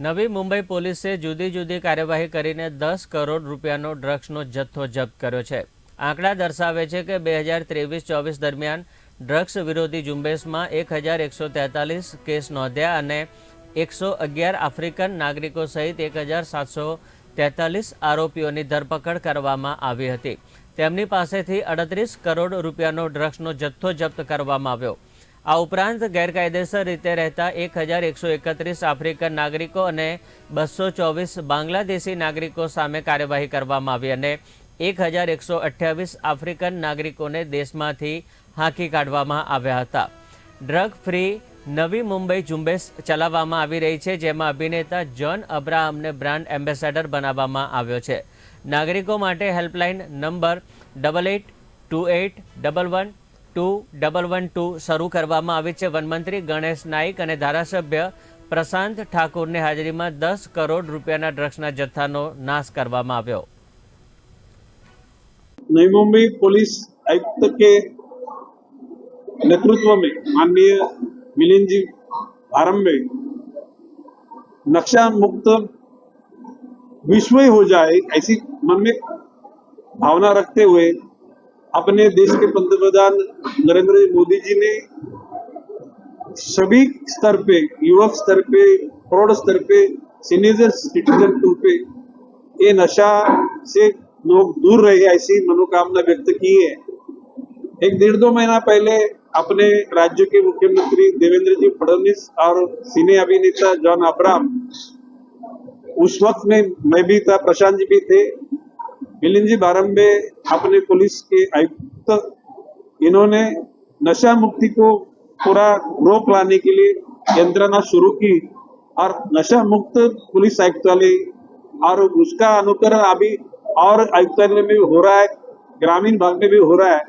નવી મુંબઈ પોલીસે જુદી જુદી કાર્યવાહી કરીને દસ કરોડ રૂપિયાનો ડ્રગ્સનો જથ્થો જપ્ત કર્યો છે. આંકડા દર્શાવે છે કે બે હજાર ત્રેવીસ ચોવીસ દરમિયાન ડ્રગ્સ વિરોધી ઝુંબેશમાં એક હજાર એકસો તેતાલીસ કેસ નોંધ્યા અને એકસો અગિયાર આફ્રિકન નાગરિકો સહિત એક હજાર સાતસો તેતાલીસ આરોપીઓની ધરપકડ કરવામાં આવી હતી. તેમની પાસેથી અડત્રીસ કરોડ રૂપિયાનો ડ્રગ્સનો જથ્થો જપ્ત કરવામાં આવ્યો. આ ઉપરાંત ગેરકાયદેસર રીતે રહેતા એક હજાર એકસો એકત્રીસ આફ્રિકન નાગરિકો અને બસો ચોવીસ બાંગ્લાદેશી નાગરિકો સામે કાર્યવાહી કરવામાં આવી અને એક હજાર એકસો અઠ્યાવીસ આફ્રિકન નાગરિકોને દેશમાંથી હાંકી કાઢવામાં આવ્યા હતા. ડ્રગ ફ્રી નવી મુંબઈ ઝુંબેશ ચલાવવામાં આવી રહી છે, જેમાં અભિનેતા જ્હોન અબ્રાહમને બ્રાન્ડ એમ્બેસેડર બનાવવામાં આવ્યો છે. નાગરિકો માટે helpline number double eight two eight double one two double one two શરૂ કરવામાં આવી છે વનમંત્રી ગણેશ નાઈક અને ધારાસભ્ય પ્રશાંત ઠાકુરની હાજરીમાં દસ કરોડ રૂપિયાના ડ્રગ્સના જથ્થાનો નાશ કરવામાં આવ્યો नई मुंबई पुलिस आयुक्त के नेतृत्व में माननीय मिलिंद जी आरंभे नक्शा मुक्त विश्व ही हो जाए ऐसी मन में भावना रखते हुए अपने देश के पंतप्रधान नरेंद्र मोदी जी ने सभी स्तर पे, युवक स्तर पे, प्रौढ़ स्तर पे सीनियर सिटीजन टू पे ये नशा से लोग दूर रहे ऐसी मनोकामना व्यक्त की है। एक डेढ़ दो महीना पहले अपने राज्य के मुख्यमंत्री देवेंद्र जी फडणवीस और सिने अभिनेता जॉन अब्राम उस वक्त में मैं भी था, प्रशांत जी भी थे। मिलिंद जी बारम्बे अपने पुलिस के आयुक्त, इन्होंने नशा मुक्ति को पूरा रोक लाने के लिए यंत्रणा शुरू की और नशा मुक्त पुलिस आयुक्तालय और उसका अनुकरण अभी और आयुक्तालय में भी हो रहा है, ग्रामीण भाग में भी हो रहा है।